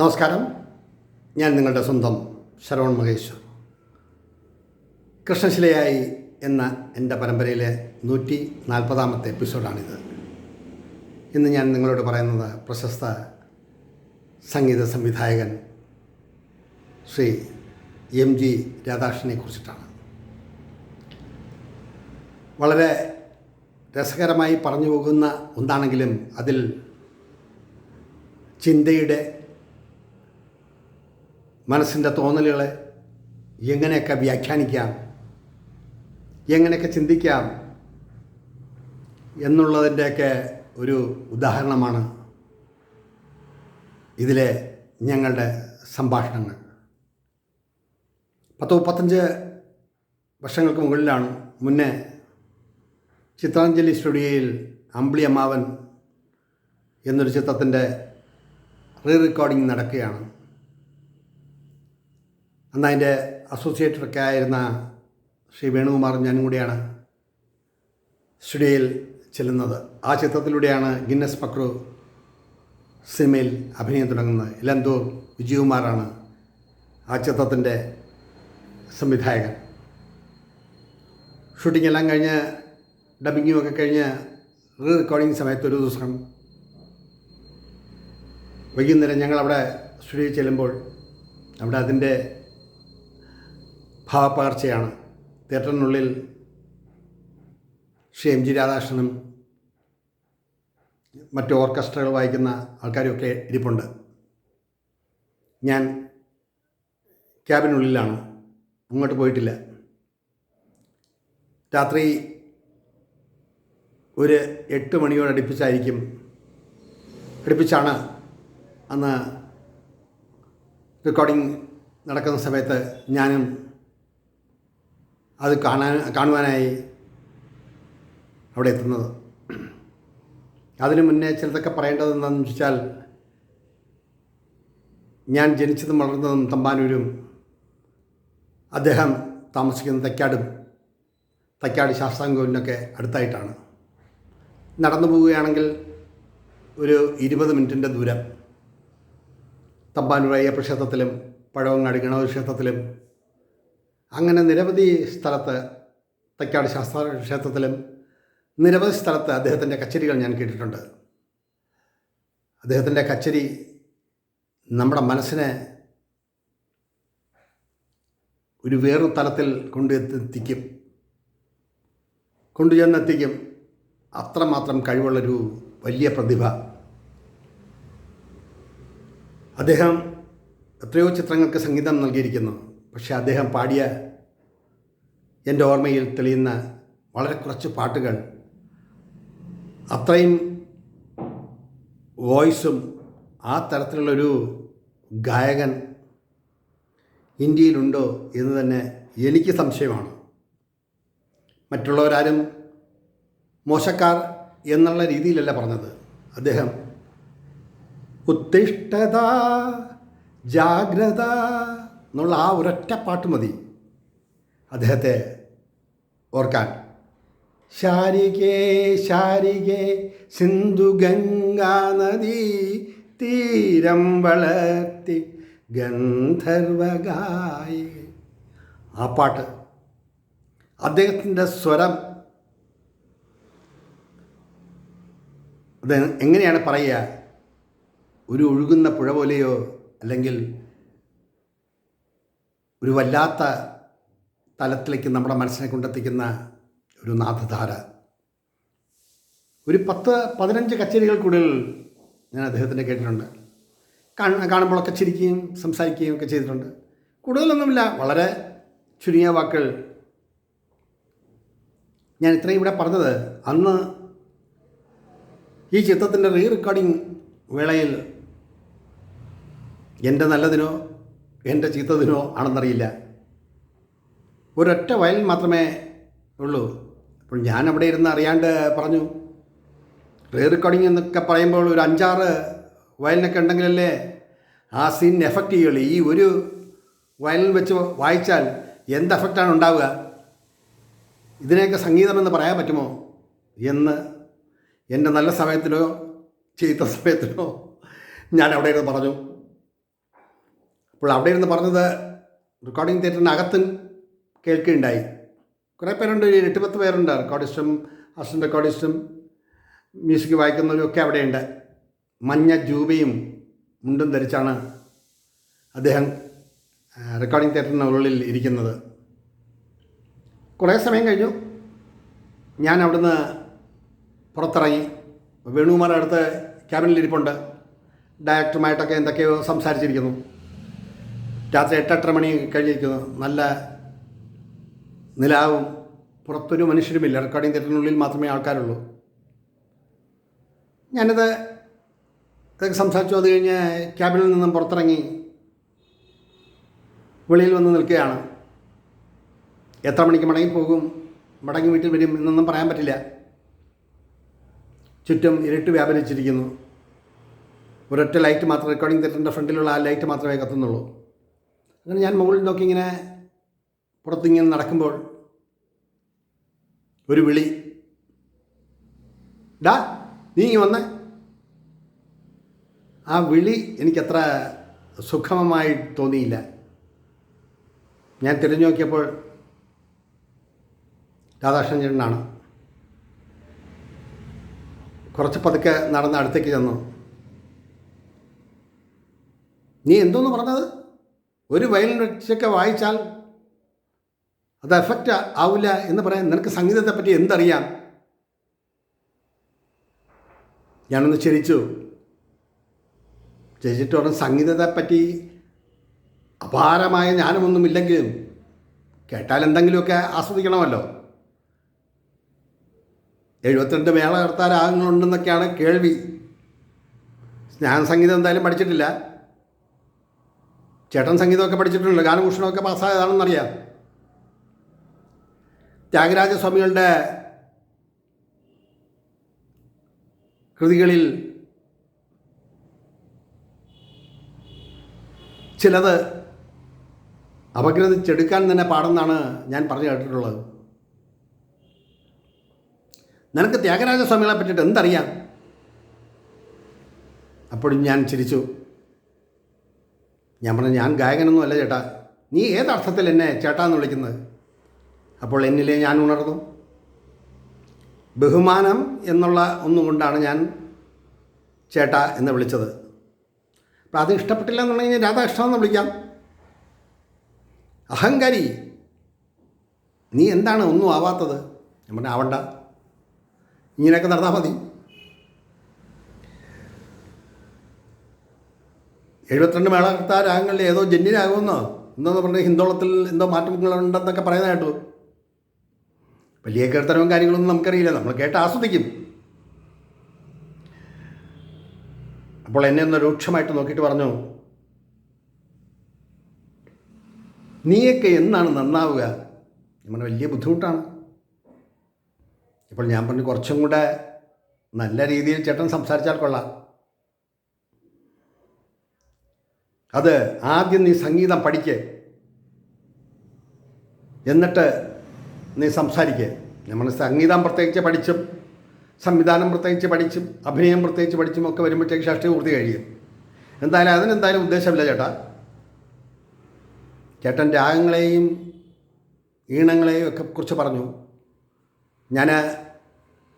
നമസ്കാരം. ഞാൻ നിങ്ങളുടെ സ്വന്തം ശരവൺ മഹേശ്വർ. കൃഷ്ണശിലയായി എന്ന എന്റെ പരമ്പരയിലെ നൂറ്റി നാൽപ്പതാമത്തെ എപ്പിസോഡാണിത്. ഇന്ന് ഞാൻ നിങ്ങളോട് പറയുന്നത് പ്രശസ്ത സംഗീത സംവിധായകൻ ശ്രീ എം ജി രാധാകൃഷ്ണനെ കുറിച്ചിട്ടാണ്. വളരെ രസകരമായി പറഞ്ഞു പോകുന്ന ഒന്നാണെങ്കിലും അതിൽ ചിന്തയുടെ മനസ്സിന്റെ തോന്നലുകളെ എങ്ങനെയൊക്കെ വ്യാഖ്യാനിക്കാം? എങ്ങനെയൊക്കെ ചിന്തിക്കാം? എന്നുള്ളതിന്റെയൊക്കെ ഒരു ഉദാഹരണമാണ് ഇതിലെ ഞങ്ങളുടെ സംഭാഷണങ്ങൾ. പത്ത് മുപ്പത്തഞ്ച് വർഷങ്ങൾക്ക് മുകളിലാണ് മുന്നേ ചിത്രാഞ്ജലി സ്റ്റുഡിയോയിൽ അമ്പിളി അമ്മാവൻ എന്നൊരു ചിത്രത്തിന്റെ റീ റെക്കോർഡിംഗ് നടക്കുകയാണ്. അന്ന് അതിന്റെ അസോസിയേറ്ററൊക്കെ ആയിരുന്ന ശ്രീ വേണുകുമാറും ഞാനും കൂടിയാണ് സ്റ്റുഡിയോയിൽ ചെല്ലുന്നത്. ആ ചിത്രത്തിലൂടെയാണ് ഗിന്നസ് പക്രു സിനിമയിൽ അഭിനയം തുടങ്ങുന്നത്. ഇലന്തൂർ വിജയകുമാറാണ് ആ ചിത്രത്തിന്റെ സംവിധായകൻ. ഷൂട്ടിംഗ് എല്ലാം കഴിഞ്ഞ് ഡബിങ്ങും ഒക്കെ കഴിഞ്ഞ് റീ റെക്കോർഡിംഗ് സമയത്ത് ഒരു ദിവസം വൈകുന്നേരം ഞങ്ങളവിടെ സ്റ്റുഡിയോയിൽ ചെല്ലുമ്പോൾ അവിടെ അതിന്റെ ഭാവപ്പകർച്ചയാണ് തിയേറ്ററിനുള്ളിൽ ശ്രീ എം ജി രാധാകൃഷ്ണനും മറ്റ് ഓർക്കസ്ട്രകൾ വായിക്കുന്ന ആൾക്കാരുമൊക്കെ ഇരിപ്പുണ്ട്. ഞാൻ ക്യാബിനുള്ളിലാണ്. അങ്ങോട്ട് പോയിട്ടില്ല. രാത്രി ഒരു എട്ട് മണിയോട് അടുപ്പിച്ചായിരിക്കും. അടുപ്പിച്ചാണ് അന്ന് റെക്കോർഡിംഗ് നടക്കുന്ന സമയത്ത് ഞാനും അത് കാണാൻ കാണുവാനായി അവിടെ എത്തുന്നത്. അതിനു മുന്നേ ചിലതൊക്കെ പറയേണ്ടത് എന്താണെന്ന് വെച്ചാൽ ഞാൻ ജനിച്ചതും വളർന്നതും തമ്പാനൂരും അദ്ദേഹം താമസിക്കുന്ന തൈക്കാടും തൈക്കാട് ശാസ്താംകോവിനൊക്കെ അടുത്തായിട്ടാണ്. നടന്നു പോവുകയാണെങ്കിൽ ഒരു ഇരുപത് മിനിറ്റിന്റെ ദൂരം. തമ്പാനൂർ അയ്യപ്പ ക്ഷേത്രത്തിലും പഴവങ്ങാടി ഗണപതി ക്ഷേത്രത്തിലും അങ്ങനെ നിരവധി സ്ഥലത്ത് തൈക്കാട് ശാസ്ത്ര ക്ഷേത്രത്തിലും നിരവധി സ്ഥലത്ത് അദ്ദേഹത്തിന്റെ കച്ചേരികൾ ഞാൻ കേട്ടിട്ടുണ്ട്. അദ്ദേഹത്തിന്റെ കച്ചേരി നമ്മുടെ മനസ്സിനെ ഒരു വേറൊരു തലത്തിൽ കൊണ്ടു എത്തിക്കും കൊണ്ടുചെന്നെത്തിക്കും. അത്രമാത്രം കഴിവുള്ളൊരു വലിയ പ്രതിഭ. അദ്ദേഹം എത്രയോ ചിത്രങ്ങൾക്ക് സംഗീതം നൽകിയിരിക്കുന്നു. പക്ഷേ അദ്ദേഹം പാടിയ എന്റെ ഓർമ്മയിൽ തെളിയുന്ന വളരെ കുറച്ച് പാട്ടുകൾ അത്രയും വോയിസും ആ തരത്തിലുള്ളൊരു ഗായകൻ ഇന്ത്യയിലുണ്ടോ എന്ന് തന്നെ എനിക്ക് സംശയമാണ്. മറ്റുള്ളവരാരും മോശക്കാർ എന്നുള്ള രീതിയിലല്ല പറഞ്ഞത്. അദ്ദേഹം ഉത്തിഷ്ഠത ജാഗ്രത എന്നുള്ള ആ ഒരൊറ്റ പാട്ട് മതി. അദ്ദേഹത്തെ ഓർക്കാൻ. ശാരികേ ശാരികേ സിന്ധു ഗംഗാ നദി തീരം വളർത്തി ഗന്ധർവഗായി. ആ പാട്ട് അദ്ദേഹത്തിന്റെ സ്വരം അത് എങ്ങനെയാണ് പറയുക? ഒരു ഒഴുകുന്ന പുഴ പോലെയോ അല്ലെങ്കിൽ ഒരു വല്ലാത്ത തലത്തിലേക്ക് നമ്മുടെ മനസ്സിനെ കൊണ്ടെത്തിക്കുന്ന ഒരു നാഥധാര ഒരു പത്ത് പതിനഞ്ച് കച്ചേരികൾ കൂടുതൽ ഞാൻ അദ്ദേഹത്തിന്റെ കേട്ടിട്ടുണ്ട്. കാണ കാണുമ്പോഴൊക്കെ ചിരിക്കുകയും സംസാരിക്കുകയും ഒക്കെ ചെയ്തിട്ടുണ്ട്. കൂടുതലൊന്നുമില്ല വളരെ ചുരുങ്ങിയ വാക്കുകൾ. ഞാൻ ഇത്രയും ഇവിടെ പറഞ്ഞത് അന്ന് ഈ ചിത്രത്തിന്റെ റീ റെക്കോർഡിംഗ് വേളയിൽ എന്റെ നല്ലതിനോ എന്റെ ചീത്തതിനോ ആണെന്നറിയില്ല. ഒരൊറ്റ വയലിൻ മാത്രമേ ഉള്ളൂ. അപ്പോൾ ഞാൻ അവിടെ ഇരുന്ന് അറിയാണ്ട് പറഞ്ഞു റീ റെക്കോർഡിംഗ് എന്നൊക്കെ പറയുമ്പോൾ ഒരു അഞ്ചാറ് വയലിനൊക്കെ ഉണ്ടെങ്കിലല്ലേ ആ സീൻ എഫക്റ്റ് ചെയ്യുള്ളൂ. ഈ ഒരു വയലിൻ വെച്ച് വായിച്ചാൽ എന്ത് എഫക്റ്റാണ് ഉണ്ടാവുക? ഇതിനെയൊക്കെ സംഗീതമെന്ന് പറയാൻ പറ്റുമോ? എന്ന് എന്റെ നല്ല സമയത്തിലോ ചീത്ത സമയത്തിനോ ഞാൻ അവിടെ ഇരുന്ന് പറഞ്ഞു. അപ്പോൾ അവിടെ ഇരുന്ന് പറഞ്ഞത് റെക്കോർഡിംഗ് തിയേറ്ററിനകത്തും കേൾക്കുകയുണ്ടായി. കുറേ പേരുണ്ട് എട്ട് പത്ത് പേരുണ്ട്. റെക്കോർഡിസ്റ്റും അസിസ്റ്റന്റ് റെക്കോർഡിസ്റ്റും മ്യൂസിക് വായിക്കുന്നവരും ഒക്കെ അവിടെയുണ്ട്. മഞ്ഞ ജൂബയും മുണ്ടും ധരിച്ചാണ് അദ്ദേഹം റെക്കോർഡിംഗ് റെക്കോർഡിംഗ് ഉള്ളിൽ ഇരിക്കുന്നത്. കുറേ സമയം കഴിഞ്ഞു. ഞാൻ അവിടുന്ന് പുറത്തിറങ്ങി. വേണുകുമാർ അടുത്ത് ക്യാബിനിലിരിപ്പുണ്ട് ഡയറക്ടറുമായിട്ടൊക്കെ എന്തൊക്കെയോ സംസാരിച്ചിരിക്കുന്നു. രാത്രി എട്ടെട്ടര മണി കഴിഞ്ഞിരിക്കുന്നു. നല്ല നിലാവും. പുറത്തൊരു മനുഷ്യരുമില്ല. റെക്കോർഡിംഗ് തിയേറ്ററിനുള്ളിൽ മാത്രമേ ആൾക്കാരുള്ളൂ. ഞാനിത് ഇതൊക്കെ സംസാരിച്ചു അത് കഴിഞ്ഞ് ക്യാബിനിൽ നിന്നും പുറത്തിറങ്ങി വെളിയിൽ വന്ന് നിൽക്കുകയാണ്. എത്ര മണിക്ക് മടങ്ങി പോകും? മടങ്ങി വീട്ടിൽ വരും എന്നൊന്നും പറയാൻ പറ്റില്ല. ചുറ്റും ഇരുട്ട് വ്യാപരിച്ചിരിക്കുന്നു. ഒരൊറ്റ ലൈറ്റ് മാത്രം റെക്കോർഡിംഗ് തിയേറ്ററിന്റെ ഫ്രണ്ടിലുള്ള ആ ലൈറ്റ് മാത്രമേ കത്തുന്നുള്ളൂ. അങ്ങനെ ഞാൻ മുകളിൽ നോക്കി ഇങ്ങനെ പുറത്തിങ്ങനെ നടക്കുമ്പോൾ ഒരു വിളി. ഡാ നീ വന്നേ. ആ വിളി എനിക്കത്ര സുഖമമായി തോന്നിയില്ല. ഞാൻ തിരിഞ്ഞു നോക്കിയപ്പോൾ രാധാകൃഷ്ണൻ ചേട്ടനാണ് കുറച്ച് പതുക്കെ നടന്ന് അടുത്തേക്ക് ചെന്നു. നീ എന്തോന്ന് പറഞ്ഞത്? ഒരു വയലിൻ വെച്ചൊക്കെ വായിച്ചാൽ അത് എഫക്റ്റ് ആവില്ല എന്ന് പറയാൻ നിനക്ക് സംഗീതത്തെ പറ്റി എന്തറിയാം? ഞാനൊന്ന് ചിരിച്ചു. ചിരിച്ചിട്ട് പറഞ്ഞു സംഗീതത്തെ പറ്റി അപാരമായ ജ്ഞാനമൊന്നുമില്ലെങ്കിലും കേട്ടാൽ എന്തെങ്കിലുമൊക്കെ ആസ്വദിക്കണമല്ലോ. എഴുപത്തിരണ്ട് മേള നടത്താൻ ആകുന്നുണ്ടെന്നൊക്കെയാണ് കേൾവി. ഞാൻ സംഗീതം എന്തായാലും പഠിച്ചിട്ടില്ല. ചേട്ടൻ സംഗീതമൊക്കെ പഠിച്ചിട്ടുണ്ട് ഗാനഭൂഷണമൊക്കെ പാസ്സായതാണെന്നറിയാം ത്യാഗരാജസ്വാമികളുടെ കൃതികളിൽ ചിലത് അപഗ്രഥിച്ചെടുക്കാൻ തന്നെ പാടെന്നാണ് ഞാൻ പറഞ്ഞു കേട്ടിട്ടുള്ളത്. നിനക്ക് ത്യാഗരാജസ്വാമികളെ പറ്റിയിട്ട് എന്തറിയാം? അപ്പോഴും ഞാൻ ചിരിച്ചു. ഞാൻ പറഞ്ഞു ഞാൻ ഗായകനൊന്നും അല്ല ചേട്ടാ. നീ ഏതർത്ഥത്തിൽ എന്നെ ചേട്ടാ എന്ന് വിളിക്കുന്നത്? അപ്പോൾ എന്നിലെ ഞാൻ ഉണർന്നു. ബഹുമാനം എന്നുള്ള ഒന്നുകൊണ്ടാണ് ഞാൻ ചേട്ടാ എന്ന് വിളിച്ചത്. അപ്പം അത് ഇഷ്ടപ്പെട്ടില്ല എന്നുണ്ടെങ്കിൽ രാധാകൃഷ്ണൻ എന്ന് വിളിക്കാം. അഹങ്കാരി. നീ എന്താണ് ഒന്നും ആവാത്തത്? ഞാൻ പറഞ്ഞു ആവണ്ട. ഇങ്ങനെയൊക്കെ നടന്നാൽ മതി. എഴുപത്തിരണ്ട് മേളകർത്ത രാഗങ്ങളിൽ ഏതോ ജന്യരാകുമെന്നോ? എന്താന്ന് പറഞ്ഞാൽ ഹിന്ദോളത്തിൽ എന്തോ മാറ്റങ്ങളുണ്ടെന്നൊക്കെ പറയുന്ന കേട്ടു. വലിയ കീർത്തനവും കാര്യങ്ങളൊന്നും നമുക്കറിയില്ല. നമ്മൾ കേട്ട് ആസ്വദിക്കും. അപ്പോൾ എന്നെ ഒന്ന് രൂക്ഷമായിട്ട് നോക്കിയിട്ട് പറഞ്ഞു നീയൊക്കെ എന്നാണ് നന്നാവുക? നമ്മുടെ വലിയ ബുദ്ധിമുട്ടാണ്. ഇപ്പോൾ ഞാൻ പറഞ്ഞു കുറച്ചും കൂടെ നല്ല രീതിയിൽ ചേട്ടൻ സംസാരിച്ചാൽ കൊള്ളാം. അത് ആദ്യം നീ സംഗീതം പഠിക്കേ. എന്നിട്ട് നീ സംസാരിക്കേ. നമ്മൾ സംഗീതം പ്രത്യേകിച്ച് പഠിച്ചും സംവിധാനം പ്രത്യേകിച്ച് പഠിച്ചും അഭിനയം പ്രത്യേകിച്ച് പഠിച്ചും ഒക്കെ വരുമ്പോഴത്തേക്ക് ഷഷ്ടി പൂർത്തി കഴിയും. എന്തായാലും അതിനെന്തായാലും ഉദ്ദേശമില്ല ചേട്ടാ. ചേട്ടൻ രാഗങ്ങളെയും ഈണങ്ങളെയും ഒക്കെ കുറിച്ച് പറഞ്ഞു. ഞാൻ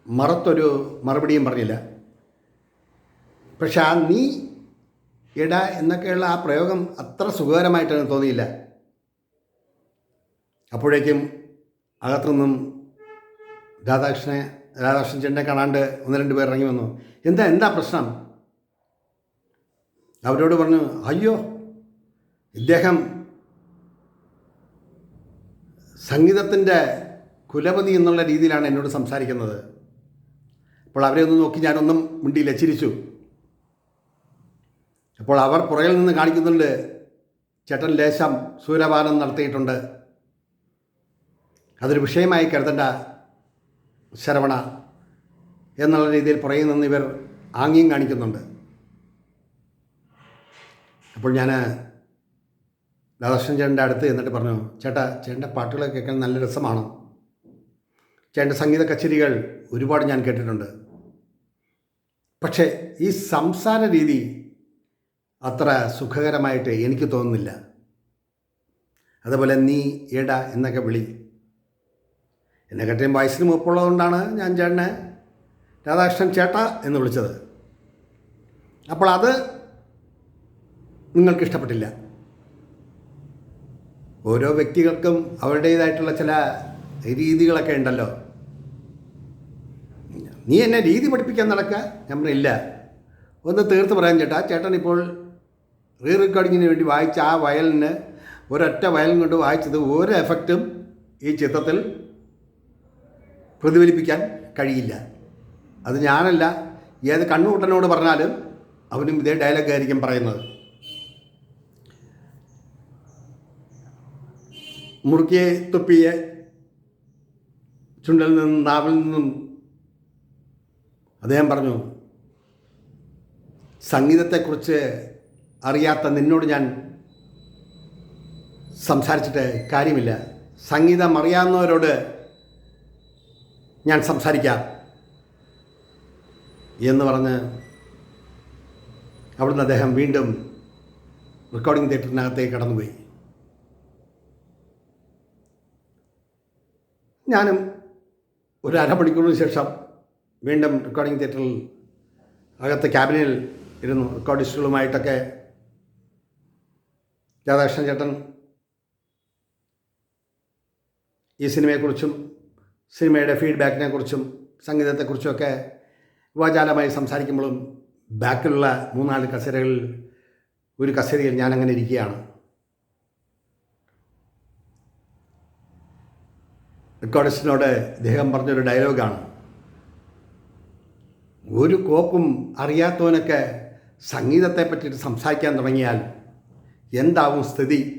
മറത്തൊരു മറുപടിയും പറഞ്ഞില്ല. പക്ഷെ ആ നീ ഇട എന്നൊക്കെയുള്ള ആ പ്രയോഗം അത്ര സുഖകരമായിട്ട് എനിക്ക് തോന്നിയില്ല. അപ്പോഴേക്കും അകത്തുനിന്നും രാധാകൃഷ്ണനെ രാധാകൃഷ്ണൻ ചേട്ടനെ കാണാണ്ട് ഒന്ന് രണ്ട് പേർ ഇറങ്ങി വന്നു. എന്താ എന്താ പ്രശ്നം? അവരോട് പറഞ്ഞു അയ്യോ ഇദ്ദേഹം സംഗീതത്തിന്റെ കുലപതി എന്നുള്ള രീതിയിലാണ് എന്നോട് സംസാരിക്കുന്നത്. അപ്പോൾ അവരെ ഒന്ന് നോക്കി ഞാനൊന്നും മിണ്ടിയില്ല ചിരിച്ചു. അപ്പോൾ അവർ പുറകിൽ നിന്ന് കാണിക്കുന്നുണ്ട്. ചേട്ടൻ ലേശം സൂര്യപാനം നടത്തിയിട്ടുണ്ട്. അതൊരു വിഷയമായി കരുതണ്ട ശരവണ എന്നുള്ള രീതിയിൽ പുറകിൽ നിന്ന് ഇവർ ആംഗ്യം കാണിക്കുന്നുണ്ട്. അപ്പോൾ ഞാൻ രാധാകൃഷ്ണൻ ചേട്ടന്റെ അടുത്ത് എന്നിട്ട് പറഞ്ഞു ചേട്ടാ ചേട്ടന്റെ പാട്ടുകൾ കേൾക്കാൻ നല്ല രസമാണ്. ചേട്ടന്റെ സംഗീത കച്ചേരികൾ ഒരുപാട് ഞാൻ കേട്ടിട്ടുണ്ട്. പക്ഷേ ഈ സംസാര രീതി അത്ര സുഖകരമായിട്ട് എനിക്ക് തോന്നുന്നില്ല. അതുപോലെ നീ എട എന്നൊക്കെ വിളി. എന്നെ കട്ടിയും വയസ്സിന് മുപ്പുള്ളതുകൊണ്ടാണ് ഞാൻ ചേട്ടനെ രാധാകൃഷ്ണൻ ചേട്ട എന്ന് വിളിച്ചത്. അപ്പോൾ അത് നിങ്ങൾക്ക് ഇഷ്ടപ്പെട്ടില്ല. ഓരോ വ്യക്തികൾക്കും അവരുടേതായിട്ടുള്ള ചില രീതികളൊക്കെ ഉണ്ടല്ലോ. നീ എന്നെ രീതി പഠിപ്പിക്കാൻ നടക്കുക? ഞാൻ പറഞ്ഞില്ല ഒന്ന് തീർത്ത് പറയാൻ ചേട്ടാ. ചേട്ടൻ ഇപ്പോൾ റീ റെക്കോർഡിങ്ങിന് വേണ്ടി വായിച്ച ആ വയലിന് ഒരൊറ്റ വയൽ കൊണ്ട് വായിച്ചത് ഒരു എഫക്റ്റും ഈ ചിത്രത്തിൽ പ്രതിഫലിപ്പിക്കാൻ കഴിയില്ല. അത് ഞാനല്ല ഏത് കണ്ണുകൂട്ടനോട് പറഞ്ഞാലും അവനും ഇതേ ഡയലോഗ് ആയിരിക്കും പറയുന്നത്. മുറുക്കിയെ തുപ്പിയെ ചുണ്ടിൽ നിന്നും നാവിൽ നിന്നും അദ്ദേഹം പറഞ്ഞു സംഗീതത്തെക്കുറിച്ച് അറിയാത്ത നിന്നോട് ഞാൻ സംസാരിച്ചിട്ട് കാര്യമില്ല. സംഗീതം അറിയാവുന്നവരോട് ഞാൻ സംസാരിക്കാം എന്ന് പറഞ്ഞ് അവിടുന്ന് അദ്ദേഹം വീണ്ടും റെക്കോർഡിംഗ് തിയേറ്ററിനകത്തേക്ക് കടന്നുപോയി. ഞാനും ഒരു അരമണിക്കൂറിന് ശേഷം വീണ്ടും റെക്കോർഡിംഗ് തിയേറ്ററിൽ അകത്ത് ക്യാബിനിൽ ഇരുന്നു റെക്കോർഡിസ്റ്റുകളുമായിട്ടൊക്കെ രാധാകൃഷ്ണൻ ചേട്ടൻ ഈ സിനിമയെക്കുറിച്ചും സിനിമയുടെ ഫീഡ്ബാക്കിനെ കുറിച്ചും സംഗീതത്തെക്കുറിച്ചുമൊക്കെ വാചാലമായി സംസാരിക്കുമ്പോഴും ബാക്കിലുള്ള മൂന്നാൽ കസേരകളിൽ ഒരു കസേരയിൽ ഞാനങ്ങനെ ഇരിക്കുകയാണ്. റെക്കോർഡിസ്റ്റിനോട് ഇദ്ദേഹം പറഞ്ഞൊരു ഡയലോഗാണ്. ഒരു കോപ്പും അറിയാത്തവനൊക്കെ സംഗീതത്തെ പറ്റിയിട്ട് സംസാരിക്കാൻ തുടങ്ങിയാൽ എന്താവും സ്ഥിതി?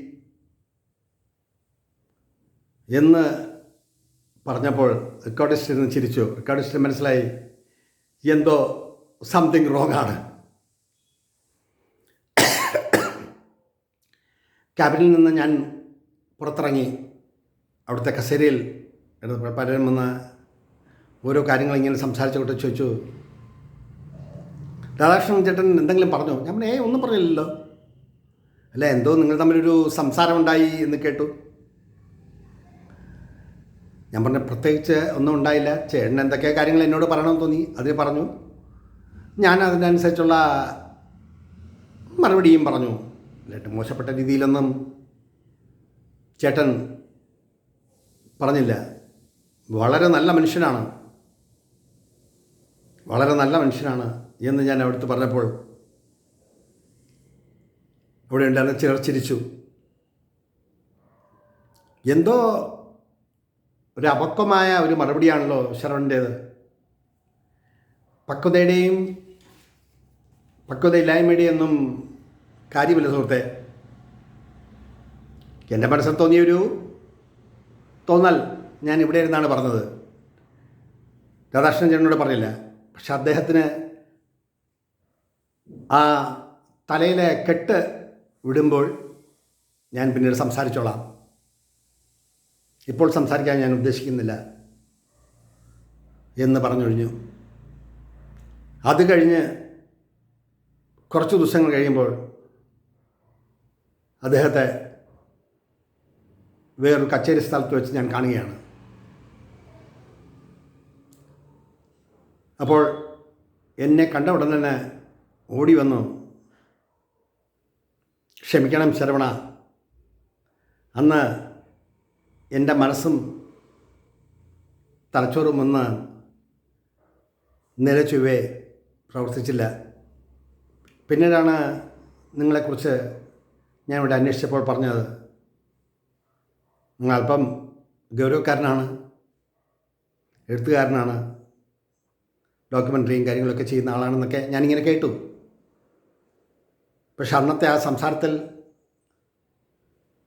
എന്ന് പറഞ്ഞപ്പോൾ റെക്കോർഡിസ്റ്റ് നിന്ന് ചിരിച്ചു. റെക്കോർഡിസ്റ്റ് മനസ്സിലായി. എന്തോ സംതിങ് റോങ്ങാണ്. ക്യാബിനിൽ നിന്ന് ഞാൻ പുറത്തിറങ്ങി. അവിടുത്തെ കസേരയിൽ പലരും വന്ന് ഓരോ കാര്യങ്ങൾ ഇങ്ങനെ സംസാരിച്ചുകൊണ്ട് ചോദിച്ചു. രാധാകൃഷ്ണൻ ചേട്ടൻ എന്തെങ്കിലും പറഞ്ഞോ? ഞാൻ ഏയ് ഒന്നും പറഞ്ഞില്ലല്ലോ. അല്ല? എന്തോ നിങ്ങൾ തമ്മിലൊരു സംസാരം ഉണ്ടായി എന്ന് കേട്ടു. ഞാൻ പറഞ്ഞ പ്രത്യേകിച്ച് ഒന്നും ഉണ്ടായില്ല. ചേട്ടൻ എന്തൊക്കെ കാര്യങ്ങൾ എന്നോട് പറയണമെന്ന് തോന്നി. അതിൽ പറഞ്ഞു ഞാൻ അതിനനുസരിച്ചുള്ള മറുപടിയും പറഞ്ഞു. ചേട്ടൻ മോശപ്പെട്ട രീതിയിലൊന്നും ചേട്ടൻ പറഞ്ഞില്ല. വളരെ നല്ല മനുഷ്യനാണ്. വളരെ നല്ല മനുഷ്യനാണ് എന്ന് ഞാൻ അവിടുത്തെ പറഞ്ഞപ്പോൾ അവിടെ ഉണ്ടായിരുന്ന ചിലർ ചിരിച്ചു. എന്തോ ഒരു അപക്വമായ ഒരു മറുപടിയാണല്ലോ ശരവണിന്റേത് പക്വതയുടെയും പക്വതയില്ലായ്മയുടെയൊന്നും കാര്യമില്ല സുഹൃത്തെ. എന്റെ മനസ്സിൽ തോന്നിയൊരു തോന്നൽ ഞാൻ ഇവിടെ ഇരുന്നാണ് പറഞ്ഞത്. രാധാകൃഷ്ണൻ ചേട്ടനോട് പറഞ്ഞില്ല. പക്ഷെ അദ്ദേഹത്തിന് ആ തലയിലെ കെട്ട് വിടുമ്പോൾ ഞാൻ പിന്നീട് സംസാരിച്ചോളാം. ഇപ്പോൾ സംസാരിക്കാൻ ഞാൻ ഉദ്ദേശിക്കുന്നില്ല എന്ന് പറഞ്ഞൊഴിഞ്ഞു. അത് കഴിഞ്ഞ് കുറച്ച് ദിവസങ്ങൾ കഴിയുമ്പോൾ അദ്ദേഹത്തെ വേറൊരു കച്ചേരി സ്ഥലത്ത് വെച്ച് ഞാൻ കാണുകയാണ്. അപ്പോൾ എന്നെ കണ്ട ഉടൻ തന്നെ ഓടി വന്നു ക്ഷമിക്കണം ശരവണ. അന്ന് എന്റെ മനസ്സും തലച്ചോറും ഒന്ന് നിലച്ചുവേ പ്രവർത്തിച്ചില്ല. പിന്നീടാണ് നിങ്ങളെക്കുറിച്ച് ഞാൻ ഇവിടെ അന്വേഷിച്ചപ്പോൾ പറഞ്ഞത്. നിങ്ങൾ അല്പം ഗൗരവക്കാരനാണ് എഴുത്തുകാരനാണ് ഡോക്യുമെന്ററിയും കാര്യങ്ങളൊക്കെ ചെയ്യുന്ന ആളാണെന്നൊക്കെ ഞാനിങ്ങനെ കേട്ടു. പക്ഷെ അന്നത്തെ ആ സംസാരത്തിൽ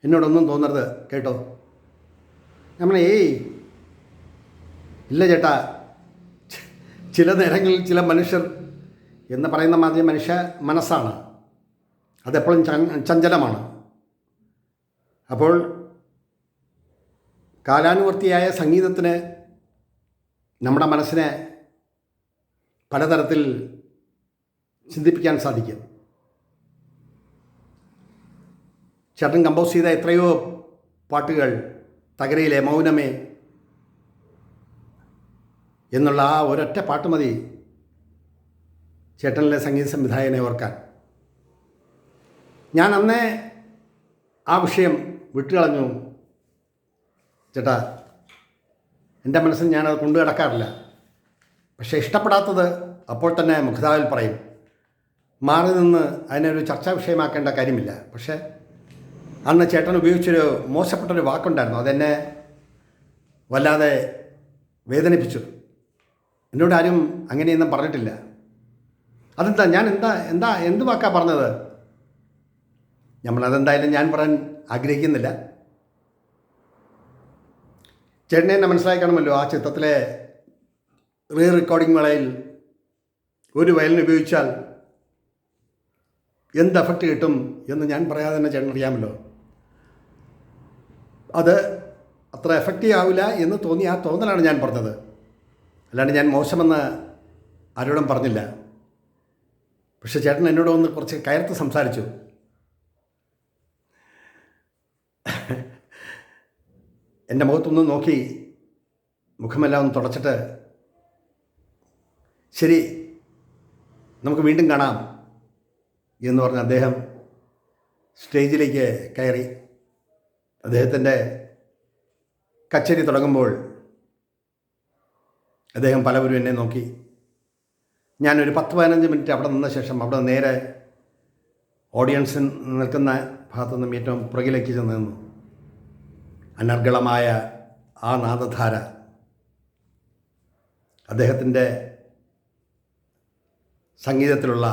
എന്നോടൊന്നും തോന്നരുത് കേട്ടോ. നമ്മൾ ഏയ് ഇല്ല ചേട്ടാ. ചില നേരങ്ങളിൽ ചില മനുഷ്യർ എന്ന് പറയുന്ന മാതിരി മനുഷ്യ മനസ്സാണ്. അതെപ്പോഴും ചഞ്ചലമാണ്. അപ്പോൾ കാലാനുവർത്തിയായ സംഗീതത്തിന് നമ്മുടെ മനസ്സിനെ പലതരത്തിൽ ചിന്തിപ്പിക്കാൻ സാധിക്കും. ചേട്ടൻ കമ്പോസ് ചെയ്ത എത്രയോ പാട്ടുകൾ തകരയിലെ മൗനമേ എന്നുള്ള ആ ഒരൊറ്റ പാട്ട് മതി ചേട്ടനിലെ സംഗീത സംവിധായകനെ ഓർക്കാൻ. ഞാൻ അന്നേ ആ വിഷയം വിട്ടുകളഞ്ഞു. ചേട്ടാ എന്റെ മനസ്സിൽ ഞാനത് കൊണ്ടു കിടക്കാറില്ല പക്ഷേ ഇഷ്ടപ്പെടാത്തത് അപ്പോൾ തന്നെ മുഖതാവിൽ പറയും. മാറി നിന്ന് അതിനൊരു ചർച്ചാ വിഷയമാക്കേണ്ട കാര്യമില്ല. പക്ഷേ അന്ന് ചേട്ടൻ ഉപയോഗിച്ചൊരു മോശപ്പെട്ടൊരു വാക്കുണ്ടായിരുന്നു. അതെന്നെ വല്ലാതെ വേദനിപ്പിച്ചു. എന്നോട് ആരും അങ്ങനെയൊന്നും പറഞ്ഞിട്ടില്ല. അതെന്താ ഞാൻ എന്താ എന്താ എന്ത് വാക്കാ പറഞ്ഞത്? നമ്മളതെന്തായാലും ഞാൻ പറയാൻ ആഗ്രഹിക്കുന്നില്ല. ചേട്ടനെ എന്നെ മനസ്സിലാക്കണമല്ലോ ആ ചിത്രത്തിലെ റീ റെക്കോർഡിംഗ് വേളയിൽ ഒരു വയലിൻ ഉപയോഗിച്ചാൽ എന്ത് എഫക്റ്റ് കിട്ടും എന്ന് ഞാൻ പറയാതെ തന്നെ ചേട്ടൻ അറിയാമല്ലോ അത് അത്ര എഫക്റ്റീവ് ആവില്ല എന്ന് തോന്നി. ആ തോന്നലാണ് ഞാൻ പറഞ്ഞത്. അല്ലാണ്ട് ഞാൻ മോശമെന്ന് ആരോടും പറഞ്ഞില്ല. പക്ഷേ ചേട്ടൻ എന്നോട് ഒന്ന് കുറച്ച് കയർത്ത് സംസാരിച്ചു. എന്റെ മുഖത്തൊന്ന് നോക്കി മുഖമെല്ലാം ഒന്ന് തുടച്ചിട്ട് ശരി നമുക്ക് വീണ്ടും കാണാം എന്ന് പറഞ്ഞ് അദ്ദേഹം സ്റ്റേജിലേക്ക് കയറി. അദ്ദേഹത്തിന്റെ കച്ചേരി തുടങ്ങുമ്പോൾ അദ്ദേഹം പലവരും എന്നെ നോക്കി. ഞാനൊരു പത്ത് പതിനഞ്ച് മിനിറ്റ് അവിടെ നിന്ന ശേഷം അവിടെ നേരെ ഓഡിയൻസിൽ നിൽക്കുന്ന ഭാഗത്തു നിന്നും ഏറ്റവും പുറകിലേക്ക് ചെന്ന് നിന്നു. അനർഗളമായ ആ നാദധാര അദ്ദേഹത്തിന്റെ സംഗീതത്തിലുള്ള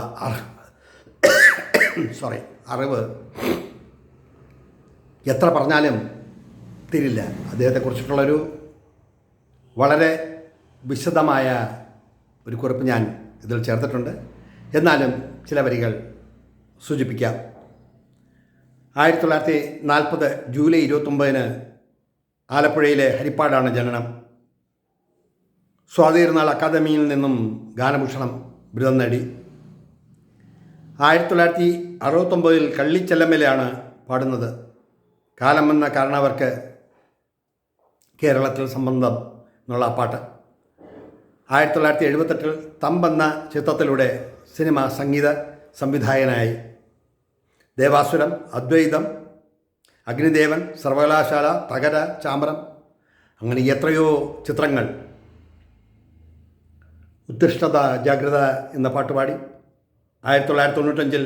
സോറി അറിവ് എത്ര പറഞ്ഞാലും തീരില്ല. അദ്ദേഹത്തെക്കുറിച്ചിട്ടുള്ളൊരു വളരെ വിശദമായ ഒരു കുറിപ്പ് ഞാൻ ഇതിൽ ചേർത്തിട്ടുണ്ട്. എന്നാലും ചില വരികൾ സൂചിപ്പിക്കാം. ആയിരത്തി തൊള്ളായിരത്തി നാൽപ്പത് ജൂലൈ ഇരുപത്തൊമ്പതിന് ആലപ്പുഴയിലെ ഹരിപ്പാടാണ് ജനനം. സ്വാതിരുന്നാൾ അക്കാദമിയിൽ നിന്നും ഗാനഭൂഷണം ബിരുദം നേടി. ആയിരത്തി തൊള്ളായിരത്തി അറുപത്തൊമ്പതിൽ കള്ളിച്ചെല്ലമ്മയിലാണ് പാടുന്നത്. കാലം എന്ന കാരണവർക്ക് കേരളത്തിൽ സംബന്ധം എന്നുള്ള പാട്ട്. ആയിരത്തി തൊള്ളായിരത്തി എഴുപത്തെട്ടിൽ തമ്പെന്ന ചിത്രത്തിലൂടെ സിനിമ സംഗീത സംവിധായകനായി ദേവാസുരം അദ്വൈതം അഗ്നിദേവൻ സർവകലാശാല തകര ചാമരം അങ്ങനെ എത്രയോ ചിത്രങ്ങൾ ഉത്തിഷ്ഠത ജാഗ്രത എന്ന പാട്ടുപാടി ആയിരത്തി തൊള്ളായിരത്തി തൊണ്ണൂറ്റഞ്ചിൽ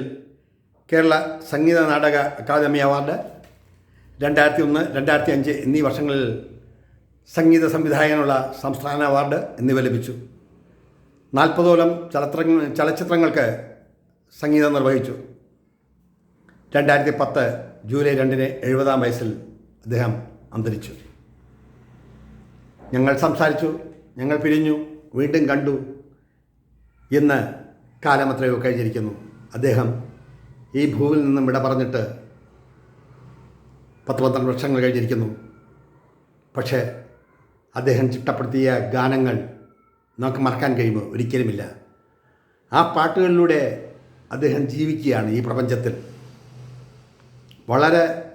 കേരള സംഗീത നാടക അക്കാദമി അവാർഡ് രണ്ടായിരത്തി ഒന്ന് രണ്ടായിരത്തി അഞ്ച് എന്നീ വർഷങ്ങളിൽ സംഗീത സംവിധായകനുള്ള സംസ്ഥാന അവാർഡ് എന്നിവ ലഭിച്ചു. നാൽപ്പതോളം ചലത്ര ചലച്ചിത്രങ്ങൾക്ക് സംഗീതം നിർവഹിച്ചു. രണ്ടായിരത്തി പത്ത് ജൂലൈ രണ്ടിന് എഴുപതാം വയസ്സിൽ അദ്ദേഹം അന്തരിച്ചു. ഞങ്ങൾ സംസാരിച്ചു ഞങ്ങൾ പിരിഞ്ഞു വീണ്ടും കണ്ടു ഇന്ന് കാലം കഴിഞ്ഞിരിക്കുന്നു. അദ്ദേഹം ഈ ഭൂവിൽ നിന്നും വിട പറഞ്ഞിട്ട് പത്ത് പന്ത്രണ്ട് വർഷങ്ങൾ കഴിഞ്ഞിരിക്കുന്നു. പക്ഷേ അദ്ദേഹം ചിട്ടപ്പെടുത്തിയ ഗാനങ്ങൾ നമുക്ക് മറക്കാൻ കഴിയുമോ? ഒരിക്കലുമില്ല. ആ പാട്ടുകളിലൂടെ അദ്ദേഹം ജീവിക്കുകയാണ് ഈ പ്രപഞ്ചത്തിൽ. വളരെ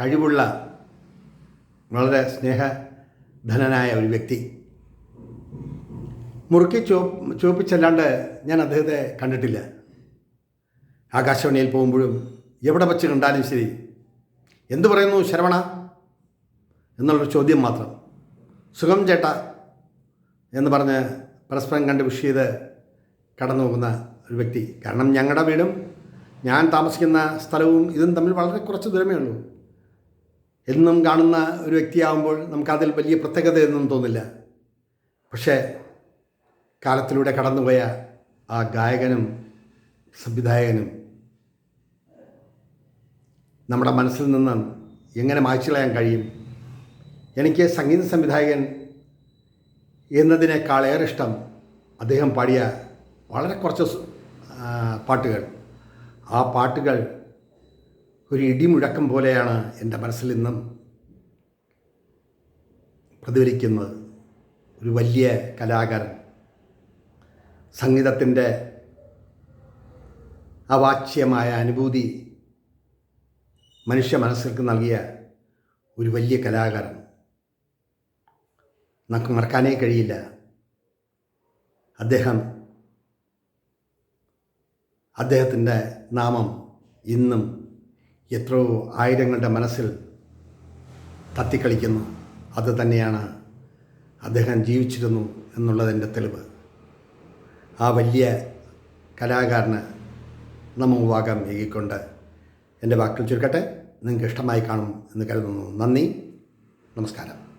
കഴിവുള്ള വളരെ സ്നേഹധനനായ ഒരു വ്യക്തി. മുറുക്കി ചോ ചോപ്പിച്ചല്ലാണ്ട് ഞാൻ അദ്ദേഹത്തെ കണ്ടിട്ടില്ല. ആകാശവാണിയിൽ പോകുമ്പോഴും എവിടെ വച്ച് കണ്ടാലും ശരി എന്തു പറയുന്നു ശരവണ? എന്നുള്ളൊരു ചോദ്യം മാത്രം. സുഖം ചേട്ട എന്ന് പറഞ്ഞ് പരസ്പരം കണ്ട് വിഷ് ചെയ്ത് കടന്നു പോകുന്ന ഒരു വ്യക്തി. കാരണം ഞങ്ങളുടെ വീടും ഞാൻ താമസിക്കുന്ന സ്ഥലവും ഇതും തമ്മിൽ വളരെ കുറച്ച് ദൂരമേ ഉള്ളൂ. എന്നും കാണുന്ന ഒരു വ്യക്തിയാകുമ്പോൾ നമുക്കതിൽ വലിയ പ്രത്യേകതയൊന്നും തോന്നില്ല. പക്ഷേ കാലത്തിലൂടെ കടന്നുപോയ ആ ഗായകനും സംവിധായകനും നമ്മുടെ മനസ്സിൽ നിന്ന് എങ്ങനെ മായ്ച്ചു കളയാൻ കഴിയും? എനിക്ക് സംഗീത സംവിധായകൻ എന്നതിനേക്കാൾ ഏറെ ഇഷ്ടം അദ്ദേഹം പാടിയ വളരെ കുറച്ച് പാട്ടുകൾ. ആ പാട്ടുകൾ ഒരു ഇടിമുഴക്കം പോലെയാണ് എന്റെ മനസ്സിൽ നിന്നും പ്രതിഫലിക്കുന്നത്. ഒരു വലിയ കലാകാരൻ. സംഗീതത്തിന്റെ അവാച്യമായ അനുഭൂതി മനുഷ്യ മനസ്സിലേക്ക് നൽകിയ ഒരു വലിയ കലാകാരൻ. നമുക്ക് മറക്കാനേ കഴിയില്ല. അദ്ദേഹം അദ്ദേഹത്തിന്റെ നാമം ഇന്നും എത്രയോ ആയിരങ്ങളുടെ മനസ്സിൽ തത്തിക്കളിക്കുന്നു. അത് തന്നെയാണ് അദ്ദേഹം ജീവിച്ചിരുന്നു എന്നുള്ളതിന്റെ തെളിവ്. ആ വലിയ കലാകാരന് നമുക്ക് വാഗം ഏകിക്കൊണ്ട് എന്റെ വാക്കുകൾ ചുരുക്കട്ടെ. നിങ്ങൾക്ക് ഇഷ്ടമായി കാണും എന്ന് കരുതുന്നു. നന്ദി. നമസ്കാരം.